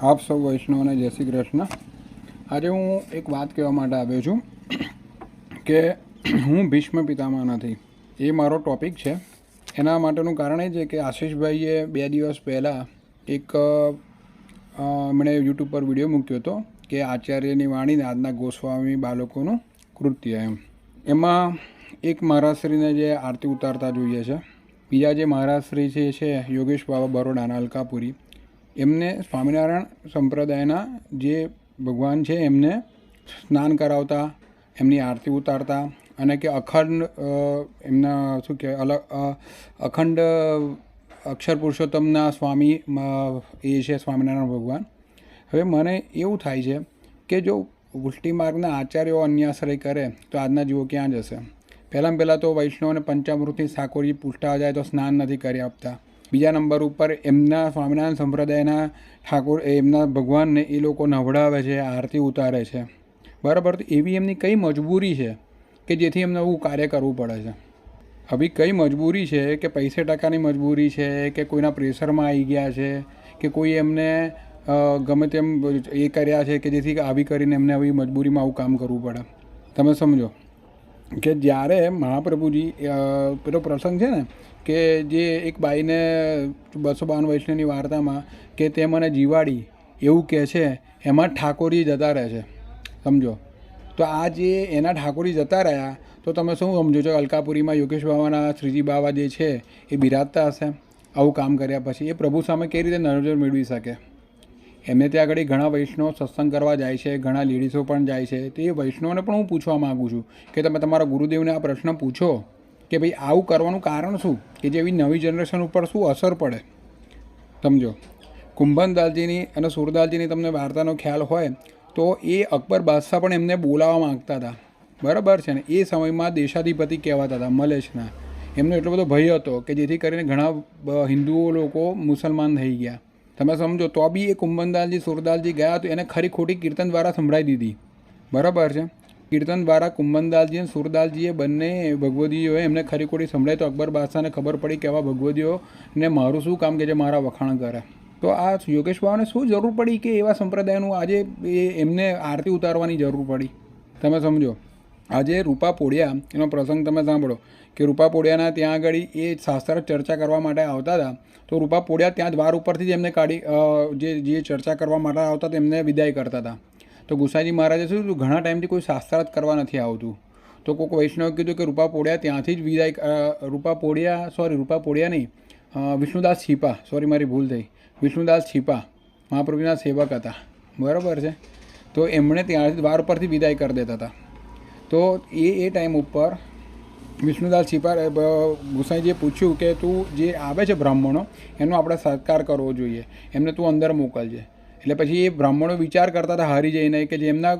આપ સૌ વૈષ્ણવને જય શ્રી કૃષ્ણ. આજે હું એક વાત કહેવા માટે આવ્યો છું કે હું ભીષ્મ પિતામહ નથી. એ મારો ટોપિક છે. એના માટેનું કારણ એ છે કે આશીષભાઈએ બે દિવસ પહેલાં એક મને યુટ્યુબ પર વીડિયો મૂક્યો હતો કે આચાર્યની વાણીને આજના ગોસ્વામી બાળકોનું કૃત્ય એમ. એમાં એક મહારાજશ્રીને જે આરતી ઉતારતા જોઈએ છે. બીજા જે મહારાજશ્રી છે છે યોગેશ બાબા બરોડાના અલકાપુરી એમને સ્વામિનારાયણ સંપ્રદાયના જે ભગવાન છે, એમને સ્નાન કરાવતા, એમની આરતી ઉતારતા અને કે અખંડ એમના શું કહેવાય અલગ અખંડ અક્ષર પુરુષોત્તમના સ્વામી એ છે સ્વામિનારાયણ ભગવાન. હવે મને એવું થાય છે કે જો ઉલટી માર્ગના આચાર્યો અન્યાશ્રય કરે, તો આજના જીવો ક્યાં જશે. પહેલાં પહેલાં તો વૈષ્ણવને પંચામૃતની સાકોરી પૂછતા જાય તો સ્નાન નથી કરી આપતા. બીજા નંબર ઉપર એમના સ્વામિનારાયણ સંપ્રદાયના ઠાકોર એમના ભગવાનને એ લોકો નવડાવે છે, આરતી ઉતારે છે. બરાબર? તો એવી એમની કઈ મજબૂરી છે કે જેથી એમને એવું કાર્ય કરવું પડે છે? હવે કઈ મજબૂરી છે કે પૈસે ટકાની મજબૂરી છે કે કોઈના પ્રેશરમાં આવી ગયા છે કે કોઈ એમને ગમે તેમ એ કર્યા છે કે જેથી આવી કરીને એમને આવી મજબૂરીમાં આવું કામ કરવું પડે? તમે સમજો કે જ્યારે મહાપ્રભુજી પેલો પ્રસંગ છે ને કે જે એક બાઈને બસો બાવન વૈષ્ણવની વાર્તામાં કે તે મને જીવાડી એવું કહે છે, એમાં ઠાકોરજી જતા રહે છે. સમજો? તો આ જે એના ઠાકોરજી જતા રહ્યા, તો તમે શું સમજો છો? અલકાપુરીમાં યોગેશ બાવાના શ્રીજી બાવા જે છે, એ બિરાજતા હશે? આવું કામ કર્યા પછી એ પ્રભુ સામે કઈ રીતે નજર મેળવી શકે? એમને ત્યાં આગળ ઘણા વૈષ્ણવ સત્સંગ કરવા જાય છે, ઘણા લેડીઝો પણ જાય છે. તો એ વૈષ્ણવને પણ હું પૂછવા માગું છું કે તમે તમારા ગુરુદેવને આ પ્રશ્ન પૂછો. કે ભાઈ આવું કરવાનું કારણ શું? કે જેવી નવી જનરેશન ઉપર શું અસર પડે? સમજો. કુંભનદાલજીની અને સુરદાલજીની તમને વાર્તાનો ખ્યાલ હોય, તો એ અકબર બાદશાહ પણ એમને બોલાવવા માગતા હતા. બરાબર છે ને? એ સમયમાં દેશાધિપતિ કહેવાતા હતા, મલેશના. એમનો એટલો બધો ભય હતો કે જેથી કરીને ઘણા હિન્દુઓ લોકો મુસલમાન થઈ ગયા. તમે સમજો, તો બી એ કુંભનદાલજી સુરદાલજી ગયા તો એને ખરી ખોટી કીર્તન દ્વારા સંભળાવી દીધી. બરાબર છે? કીર્તન દ્વારા કુંભનદાલજી અને સુરદાલજીએ બંને ભગવદીઓએ એમને ખરીખોડી સંભળાય તો અકબર બાદશાહને ખબર પડી કે આવા ભગવદીઓને મારું શું કામ કે જે મારા વખાણ કરે. તો આ યોગેશ બાવાને શું જરૂર પડી કે એવા સંપ્રદાયનું આજે એમને આરતી ઉતારવાની જરૂર પડી? તમે સમજો, આજે રૂપા પોડિયા, એનો પ્રસંગ તમે સાંભળો કે રૂપા પોડિયાના ત્યાં આગળ એ શાસ્ત્ર ચર્ચા કરવા માટે આવતા હતા. તો રૂપા પોડિયા ત્યાં દ્વાર ઉપરથી જ એમને કાઢી જે જે ચર્ચા કરવા માટે આવતા તેમને વિદાય કરતા હતા. તો ગુસાઈજી મહારાજે શું ઘણા ટાઈમથી કોઈ શાસ્ત્રાર્થ કરવા નથી આવતું. તો કોઈક વૈષ્ણવ કીધું કે, રૂપા પોડિયા, ત્યાંથી જ વિદાય રૂપા પોડિયા સોરી રૂપા પોડિયા નહીં. વિષ્ણુદાસ છીપા. સોરી મારી ભૂલ થઈ. વિષ્ણુદાસ છીપા. મહાપ્રભુના સેવક હતા. બરાબર છે? તો એમણે ત્યાંથી દ્વાર પરથી વિદાય કરી દેતા હતા. તો એ એ ટાઈમ ઉપર વિષ્ણુદાસ છીપા ગુસાઈજીએ પૂછ્યું કે, તું જે આવે છે બ્રાહ્મણો, એનો આપણે સત્કાર કરવો જોઈએ. એમને તું અંદર મોકલજે. એટલે પછી એ બ્રાહ્મણો વિચાર કરતા હતા હારી જઈને કે જે એમના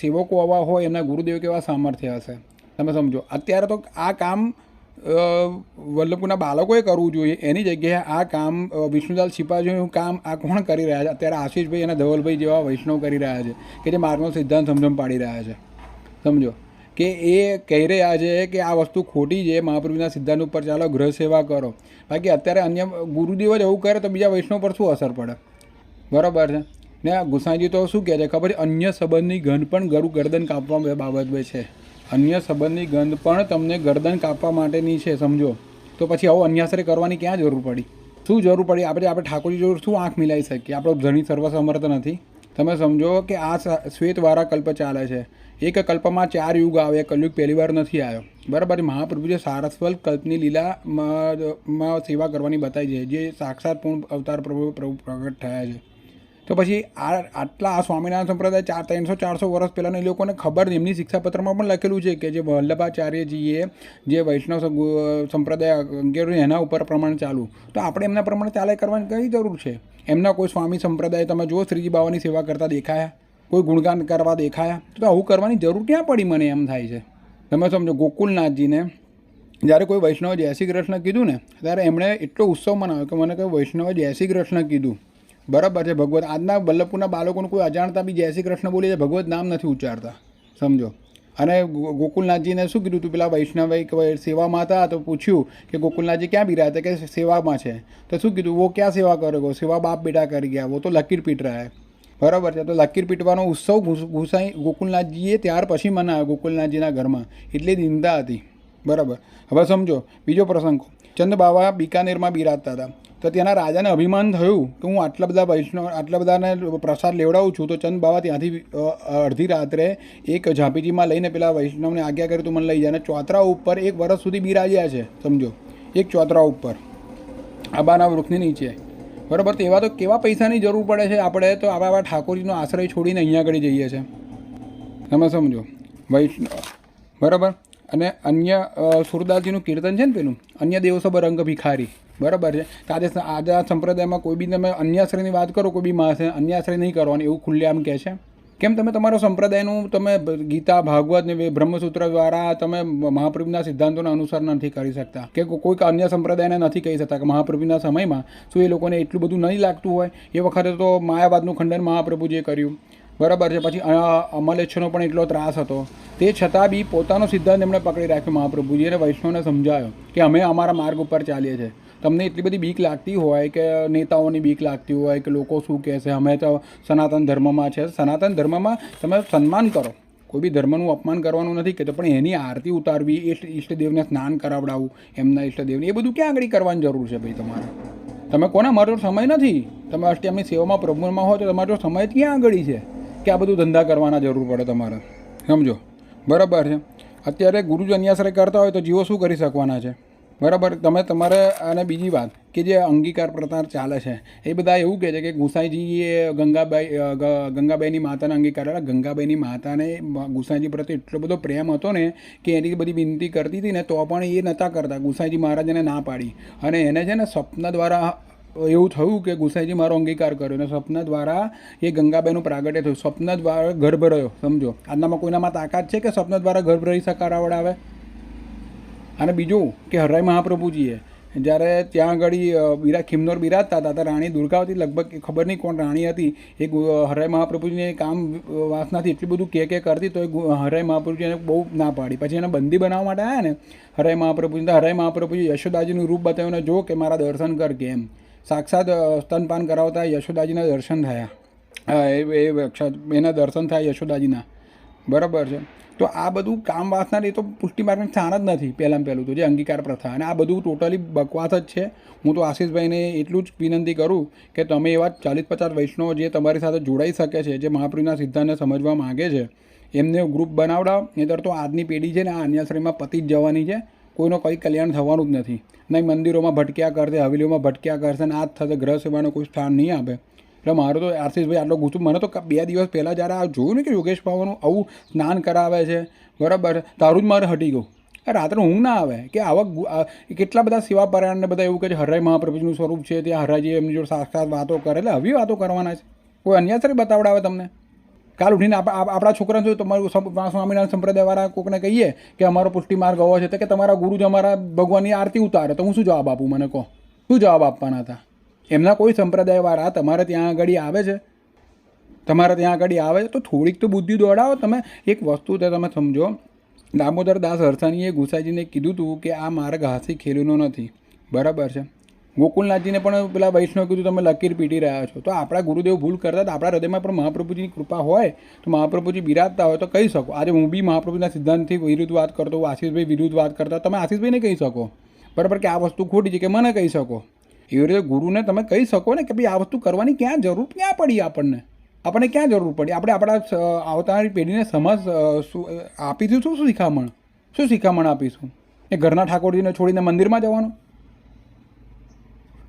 સેવકો આવા હોય એમના ગુરુદેવ કેવા સામર્થ્ય હશે? તમે સમજો. અત્યારે તો આ કામ અ, વલ્લભપુરના બાળકોએ કરવું જોઈએ. એની જગ્યાએ આ કામ અ, સિપાજીનું કામ આ કોણ કરી રહ્યા છે? અત્યારે આશીષભાઈ અને ધવલભાઈ જેવા વૈષ્ણવ કરી રહ્યા છે કે જે માર્ગનો સિદ્ધાંત સમજમ પાડી રહ્યા છે. સમજો? કે એ કહી રહ્યા છે કે આ વસ્તુ ખોટી છે મહાપ્રભુના સિદ્ધાંત ઉપર ચાલો ગ્રહ સેવા કરો. બાકી અત્યારે અન્ય ગુરુદેવ જ એવું કરે તો બીજા વૈષ્ણવ પર શું અસર પડે? બરાબર છે. ને ગુસાઈજી તો શું કહે છે? ખબર છે? અન્ય સંબંધની ગંધ પણ ગરુ ગરદન કાપવા બાબત છે. અન્ય સંબંધની ગંધ પણ તમને ગરદન કાપવા માટેની છે, સમજો. તો પછી આવો અન્યાશ્રય કરવાની ક્યાં જરૂર પડી? શું જરૂર પડી? આપણે આપણે ઠાકોરજી જોડે શું આંખ મિલાવી શકીએ? આપણો ધણી સર્વસમર્થ નથી. તમે સમજો કે આ શ્વેતવાળા કલ્પ ચાલે છે. એક કલ્પમાં ચાર યુગ આવે, કલયુગ પહેલી વાર નથી આવ્યો. બરાબર મહાપ્રભુજે સારસ્વલ કલ્પની લીલામાં સેવા કરવાની બતાવી છે, જે સાક્ષાત પૂર્ણ અવતાર પ્રભુ પ્રભુ પ્રગટ થયા છે. તો પછી આ આટલા આ સ્વામિનારાયણ સંપ્રદાય ચાર ત્રણસો ચારસો વર્ષ પહેલાંના એ લોકોને ખબર એમની શિક્ષાપત્રમાં પણ લખેલું છે કે જે વલ્લભાચાર્યજીએ જે વૈષ્ણવ સંપ્રદાય અંગેરો એના ઉપર પ્રમાણે ચાલુ. તો આપણે એમના પ્રમાણે ચાલે કરવાની કઈ જરૂર છે? એમના કોઈ સ્વામી સંપ્રદાય, તમે જુઓ, શ્રીજી બાવાની સેવા કરતા દેખાયા, કોઈ ગુણગાન કરવા દેખાયા. તો આવું કરવાની જરૂર ક્યાં પડી મને એમ થાય છે? તમે સમજો, ગોકુલનાથજીને જ્યારે કોઈ વૈષ્ણવે જય શ્રી કૃષ્ણ કીધું ને, ત્યારે એમણે એટલો ઉત્સવ મનાવ્યો કે મને કોઈ વૈષ્ણવે જય શ્રી કૃષ્ણ કીધું. બરાબર છે, ભગવત, આજના વલ્લભપુરના બાળકોને કોઈ અજાણતા બી જય શ્રી કૃષ્ણ બોલી છે, ભગવત નામ નથી ઉચ્ચારતા, સમજો. અને ગોકુલનાથજીને શું કીધું તું પેલા વૈષ્ણવે સેવામાં હતા તો પૂછ્યું કે ગોકુલનાથજી ક્યાં બી રહ્યા હતા? કે સેવામાં છે. તો શું કીધું? વો ક્યાં સેવા કરેગો સેવા બાપ બેટા કરી ગયા, વો તો લકીર પીટ રહ્યા બરાબર છે, તો લકીર પીટવાનો ઉત્સવ ગુસ- ગુસાઈ ગોકુલનાથજીએ ત્યાર પછી મનાવ્યો ગોકુલનાથજીના ઘરમાં. એટલી નિંદા હતી. બરાબર. હવે સમજો, બીજો પ્રસંગ. ચંદ બાવા બિકાનેરમાં બિરાજતા હતા. તો ત્યાંના રાજાને અભિમાન થયું કે હું આટલા બધા વૈષ્ણવ, આટલા બધાને પ્રસાદ લેવડાવું છું, તો ચંદ બાબા ત્યાંથી અડધી રાત્રે એક ઝાંપીજીમાં લઈને પેલા વૈષ્ણવને આજ્ઞા કરી, તું મને લઈ જાય અને ચોતરા ઉપર એક વર્ષ સુધી બિરાજ્યા છે, સમજો. એક ચોતરા ઉપર. આબાના વૃક્ષની નીચે. બરાબર? તો એવા તો કેવા પૈસાની જરૂર પડે છે? આપણે તો આવા આવા ઠાકોરજીનો આશ્રય છોડીને અહીંયા આગળ જઈએ છીએ તમે સમજો. વૈષ્ણવ, બરાબર? અને અન્ય સુરદાસજીનું કીર્તન છે ને પેલું? અન્ય દેવસો રંગ ભિખારી બરાબર છે? તો આજે આજે આ સંપ્રદાયમાં કોઈ બી તમે અન્યાશ્રયની વાત કરો, કોઈ બી માણસે અન્યાશ્રય નહીં કરવાની, એવું ખુલ્લે આમ કહે છે? કેમ તમે તમારો સંપ્રદાયનું તમે ગીતા, ભાગવત ને બ્રહ્મસૂત્ર દ્વારા તમે મહાપ્રભુના સિદ્ધાંતોના અનુસાર નથી કરી શકતા? કો- કોઈક અન્ય સંપ્રદાયને નથી કહી શકતા કે મહાપ્રભુના સમયમાં શું એ લોકોને એટલું બધું નહીં લાગતું હોય? એ વખતે તો માયાવાદનું ખંડન મહાપ્રભુજીએ કર્યું. બરાબર છે? પછી અમલેચ્છનો પણ એટલો ત્રાસ હતો. તે છતાં બી પોતાનો સિદ્ધાંત એમણે પકડી રાખ્યો મહાપ્રભુજી અને વૈષ્ણવને સમજાયો કે અમે અમારા માર્ગ ઉપર ચાલીએ છીએ. તમને એટલી બધી બીક લાગતી હોય કે નેતાઓની બીક લાગતી હોય કે લોકો શું કહેશે અમે તો સનાતન ધર્મમાં છે. સનાતન ધર્મમાં તમે સન્માન કરો. કોઈ બી ધર્મનું અપમાન કરવાનું નથી કહેતો, પણ એની આરતી ઉતારવી, એ ઈષ્ટદેવને સ્નાન કરાવડાવવું, એમના ઈષ્ટદેવને, એ બધું ક્યાં આગળ કરવાની જરૂર છે ભાઈ તમારે? તમે કોને મારો સમય નથી? તમે અષ્ટમની સેવામાં પ્રભુમાં હોય તો તમારો સમય ક્યાં આગળ છે? કે આ બધું ધંધા કરવાના જરૂર પડે તમારે? સમજો? બરાબર છે. અત્યારે ગુરુજી અન્યાશ્રય કરતા હોય તો જીવો શું કરી શકવાના છે? બરાબર? તમે તમારે અને બીજી વાત કે જે અંગીકાર પ્રતાર ચાલે છે, એ બધા એવું કહે છે કે ગુસાઈજીએ ગંગાબાઈ ગંગાબાઈની માતાને અંગીકાર એટલે ગંગાબાઈની માતાને ગુસાઈજી પ્રત્યે એટલો બધો પ્રેમ હતો ને કે એની બધી વિનંતી કરતી હતી ને તો પણ એ નહોતા કરતા. ગુસાઈજી મહારાજને ના પાડી. અને એને છે ને સ્વપ્ન દ્વારા એવું થયું કે ગુસાઈજી મારો અંગીકાર કર્યો અને સપના દ્વારા એ ગંગાબાઈનું પ્રાગટ્ય થયું. સ્વપ્ન દ્વારા ગર્ભ રહ્યો, સમજો. આજનામાં કોઈનામાં તાકાત છે કે સ્વપ્ન દ્વારા ગર્ભ રહી સકારાવડાવે અને બીજું કે હરાઈ મહાપ્રભુજીએ, જ્યારે ત્યાં આગળ બિરા, ખિમનોર બિરાજતા હતા, ત્યારે રાણી દુર્ગાવતી લગભગ ખબર નહીં કોણ રાણી હતી, એ હરાય મહાપ્રભુજીને કામ વાસનાથી એટલું બધું કે કે કરતી, તો એ હરાય મહાપ્રભુજીને બહુ ના પાડી. પછી એને બંદી બનાવવા માટે આવ્યા ને હરાય મહાપ્રભુજી તો હરાઈ મહાપ્રભુજી યશોદાજીનું રૂપ બતાવ્યું ને, જો કે મારા દર્શન કર કે એમ. સાક્ષાત સ્તનપાન કરાવતા યશોદાજીના દર્શન થયા. એ એના દર્શન થાય યશોદાજીના. બરાબર છે. તો આ બધું કામ વાસના એ તો પુષ્ટિ માર્ગનું સ્થાન જ નથી, પહેલાં પહેલું તો, જે અંગીકાર પ્રથા. અને આ બધું ટોટલી બકવાસ જ છે. હું તો આશીષભાઈને એટલું જ વિનંતી કરું કે તમે એવા ચાલીસ પચાસ વૈષ્ણવો જે તમારી સાથે જોડાઈ શકે છે, જે મહાપ્રભુના સિદ્ધાંતને સમજવા માગે છે, એમને ગ્રુપ બનાવડાવ. નહીંતર તો આજની પેઢી છે ને, આ અન્યાશ્રયમાં પતી જ જવાની છે. કોઈનો કંઈ કલ્યાણ થવાનું જ નથી. નહીં, મંદિરોમાં ભટક્યા કરશે, હવેલીઓમાં ભટક્યા કરશે ને આ જ થશે ગ્રહ સેવાનું કોઈ સ્થાન નહીં આપે. એટલે મારું તો આશીષભાઈ આટલો ગુસ્સો મને તો બે દિવસ પહેલાં જ્યારે આ જોયું ને કે યોગેશ બાવાનું આવું સ્નાન કરાવે છે, બરાબર? તારું જ મારે હટી ગયું. રાત્રે ઊંઘ ના આવે કે આવા કેટલા બધા સેવા પરાયણ બધા એવું કહે છે હરાય મહાપ્રભુજનું સ્વરૂપ છે, ત્યાં હરાજી એમની જોડે સાક્ષાત વાતો કરે, એટલે આવી વાતો કરવાના છે. કોઈ અન્યાસરે બતાવડાવે તમને? કાલ ઉઠીને આપ- આપ- આપણા છોકરાને જો તમારું સ્વામિનારાયણ સંપ્રદાયવાળા કોકને કહીએ કે અમારો પુષ્ટિ માર્ગ આવો છે, તો કે તમારા ગુરુ જ અમારા ભગવાનની આરતી ઉતારે, તો હું શું જવાબ આપું, મને કહો? શું જવાબ આપવાના હતા? એમના કોઈ સંપ્રદાયવાળા તમારે ત્યાં આગળ આવે છે? તમારે ત્યાં આગળ આવે? છે તો થોડીક તો બુદ્ધિ દોડાવો. તમે એક વસ્તુ તો તમે સમજો. દામોદર દાસ હરસાણીએ ગુસાઈજીને કીધું હતું કે આ માર્ગ હાસી ખેલુનો નથી. બરાબર છે. ગોકુલનાથજીને પણ પેલા વૈષ્ણવ કીધું, તમે લકીર પીટી રહ્યા છો. તો આપણા ગુરુદેવ ભૂલ કરતા આપણા હૃદયમાં પણ મહાપ્રભુજીની કૃપા હોય, તો મહાપ્રભુજી બિરાજતા હોય તો કહી શકો. આજે હું બી મહાપ્રભુના સિદ્ધાંતથી વિરુદ્ધ વાત કરતો હું આશીષભાઈ વિરુદ્ધ વાત કરતા તમે આશીષભાઈને કહી શકો. બરાબર કે આ વસ્તુ ખોટી છે કે મને કહી શકો? એવી રીતે ગુરુને તમે કહી શકો ને કે ભાઈ આ વસ્તુ કરવાની ક્યાં જરૂર, ક્યાં પડી આપણને? આપણને ક્યાં જરૂર પડી? આપણે આપણા આવનારી પેઢીને સમજ આપીશું શું શું શિખામણ? શું શિખામણ આપીશું? એ ઘરના ઠાકોરજીને છોડીને મંદિરમાં જવાનું?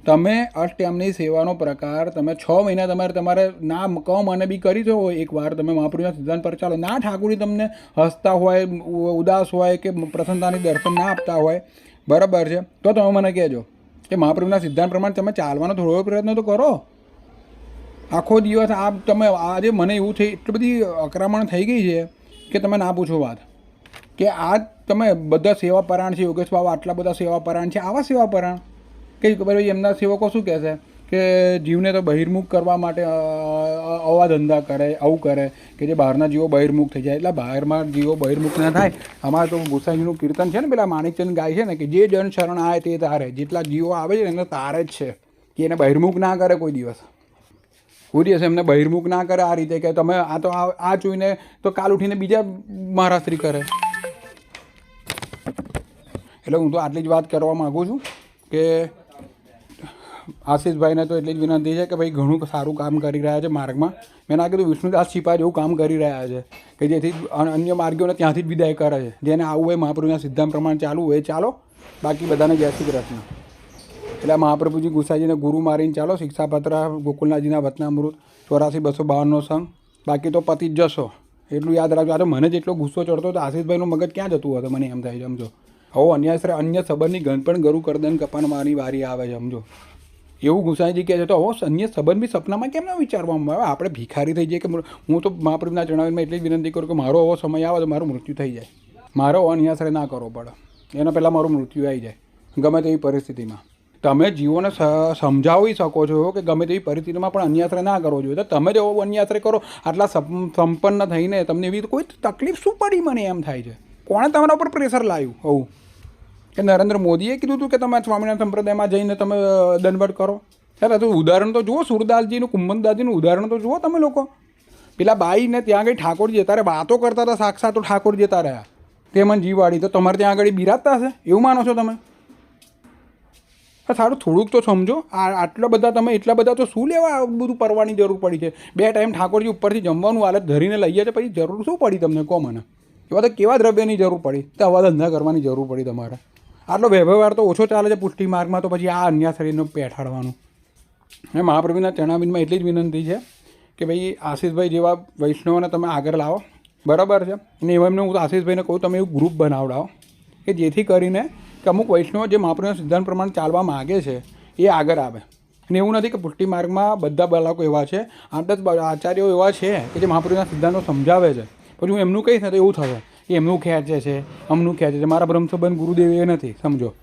તમે અષ્ટયામની સેવાનો પ્રકાર, તમે છ મહિના તમારે તમારે ના કમ મને બી કરી દો એકવાર તમે મહાપ્રભુના સિદ્ધાંત પર ચાલો. ના ઠાકોરજી તમને હસતા હોય ઉદાસ હોય કે પ્રસન્નતાની દર્શન ના આપતા હોય, બરાબર છે? તો તમે મને કહેજો. કે મહાપ્રભુના સિદ્ધાંત પ્રમાણે તમે ચાલવાનો થોડો પ્રયત્ન તો કરો. આખો દિવસ આ તમે આજે મને એવું થઈ, એટલી બધી અકરામણ થઈ ગઈ છે કે તમે ના પૂછો વાત. કે આ તમે બધા સેવાપરાણ છે, યોગેશ બાબા આટલા બધા સેવાપરાણ છે, આવા સેવા પરાયણ કે ભાઈ એમના સેવકો શું કહેશે? કે જીવને તો બહિર્મુખ કરવા માટે આવા ધંધા કરે, આવું કરે, કે જે બહારના જીવો બહિર્મુખ થઈ જાય. એટલે બહારમાં જીવો બહિર્મુખ ના થાય. અમારે તો ગુસાઈનું કીર્તન છે ને પેલા માણિકચંદ ગાય છે ને, કે જે જન શરણ આવે તે તારે. જેટલા જીવો આવે છે એને તારે જ છે. કે એને બહિર્મુખ ના કરે કોઈ દિવસ. કોઈ દિવસ એમને બહિર્મુખ ના કરે આ રીતે કે તમે આ તો આ જોઈને તો કાલ ઉઠીને બીજા મહારાષ્ટ્રી કરે. એટલે હું તો આટલી જ વાત કરવા માગું છું કે આશીષભાઈને તો એટલી જ વિનંતી છે કે ભાઈ ઘણું સારું કામ કરી રહ્યા છે માર્ગમાં. મેં ના કીધું, વિષ્ણુદાસ છીપા જેવું કામ કરી રહ્યા છે કે જેથી અન- અન્ય માર્ગીઓને ત્યાંથી જ વિદાય કરે છે. જેને આવું હોય મહાપ્રભુના સિદ્ધાંત પ્રમાણે ચાલવું હોય ચાલો. બાકી બધાને જય શ્રી કૃષ્ણ. એટલે મહાપ્રભુજી ગુસાઈજીને ગુરુ મારીને ચાલો, શિક્ષાપત્ર ગોકુલનાથજીના વતનામૃત, ચોરાસી બસો બાવનનો સંઘ. બાકી તો પતિ જ જશો. એટલું યાદ રાખજો. અરે મને જેટલો ગુસ્સો ચડતો હતો આશીષભાઈનું મગજ ક્યાં જતું હતું? મને એમ થાય છે, સમજો. હવે અન્ય અન્ય સંબંધની ગણ પણ ગરુ કરદન કપાન મારી વારી આવે છે, સમજો. એવું ગુસાઈજી કહે છે, તો હવે અન્ય સંબંધ બી સપનામાં કેમ ના વિચારવામાં આવે? આપણે ભિખારી થઈ જઈએ કે હું તો મહાપ્રભુના જણાવીને એટલી જ વિનંતી કરું કે મારો આવો સમય આવે તો મારું મૃત્યુ થઈ જાય. મારો અન્યાશ્રય ના કરવો પડે. એના પહેલાં મારું મૃત્યુ આવી જાય, ગમે તેવી પરિસ્થિતિમાં. તમે જીવોને સમજાવી શકો છો કે ગમે તેવી પરિસ્થિતિમાં પણ અન્યાશ્રય ના કરવો જોઈએ. તો તમે જ અન્યાશ્રય કરો, આટલા સંપન્ન થઈને તમને એવી કોઈ તકલીફ શું પડી મને એમ થાય છે? કોણે તમારા ઉપર પ્રેશર લાવ્યું? હોવું કે નરેન્દ્ર મોદીએ કીધું હતું કે તમે સ્વામિનારાયણ સંપ્રદાયમાં જઈને તમે દંડવટ કરો? ત્યારે તો ઉદાહરણ તો જુઓ, સુરદાસજીનું, કુંભનદાસજીનું ઉદાહરણ તો જુઓ તમે લોકો. પેલા બાઈને ત્યાં આગળ ઠાકોરજી તારે વાતો કરતા હતા, સાક્ષાત તો ઠાકોર જતા રહ્યા. તે મને જીવાડી તો તમારે ત્યાં આગળ બિરાજતા હશે? એવું માનો છો તમે? સારું, થોડુંક તો સમજો. આ આટલા બધા તમે, એટલા બધા તો શું લેવા બધું પરવાની જરૂર પડી છે? બે ટાઈમ ઠાકોરજી ઉપરથી જમવાનું હાલત ધરીને લઈએ છે, પછી જરૂર શું પડી તમને કહો મને? એવા તો કેવા દ્રવ્યની જરૂર પડી? તો આવા ધંધા કરવાની જરૂર પડી તમારે. આટલો વ્યવહાર તો ઓછો ચાલે છે પુષ્ટિ માર્ગમાં, તો પછી આ અન્ય શરીરનું પેઠાડવાનું. અને મહાપ્રભુના ચરણાબિંદમાં એટલી જ વિનંતી છે કે ભાઈ, આશીષભાઈ જેવા વૈષ્ણવને તમે આગળ લાવો. બરાબર છે? અને એવા એમને હું આશીષભાઈને કહું, તમે એવું ગ્રુપ બનાવડાવો કે જેથી કરીને કે અમુક વૈષ્ણવ જે મહાપ્રભુના સિદ્ધાંત પ્રમાણે ચાલવા માગે છે, એ આગળ આવે. અને એવું નથી કે પુષ્ટિ માર્ગમાં બધા બાળકો એવા છે આઠ દસ આચાર્યો એવા છે કે જે મહાપ્રભુના સિદ્ધાંતો સમજાવે છે. પછી હું એમનું કહીશ ને તો એવું થશે. એમનું ખેંચે છે, અમનું ખેંચે છે. મારા બ્રહ્મસંબંધ ગુરુદેવ એ નથી, સમજો.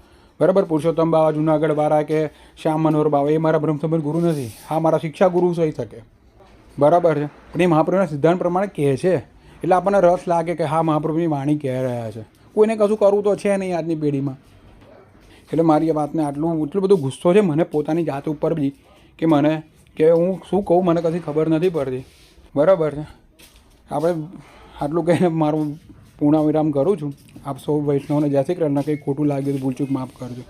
બરાબર? પુરુષોત્તમ બાવા, જુનાગઢ વાળા કે શ્યામ મનોહર બાવા, એ મારા બ્રહ્મસંબંધ ગુરુ નથી. હા, મારા શિક્ષા ગુરુ થઈ શકે. બરાબર છે? પણ એ મહાપ્રભુના સિદ્ધાંત પ્રમાણે કહે છે. એટલે આપણને રસ લાગે કે હા, મહાપ્રભુની વાણી કહી રહ્યા છે. કોઈને કશું કરવું તો છે નહીં આજની પેઢીમાં. એટલે મારી વાતને આટલું, એટલો બધો ગુસ્સો છે મને પોતાની જાત ઉપર બી કે મને, કે હું શું કહું મને કશી ખબર નથી પડતી. બરાબર છે? આપણે આટલું કહીને મારું પૂર્ણ વિરામ કરું છું. આપ સૌ વૈષ્ણવને જય શ્રી કંઈ ખોટું લાગ્યું તો ભૂલચૂક માફ કરજો.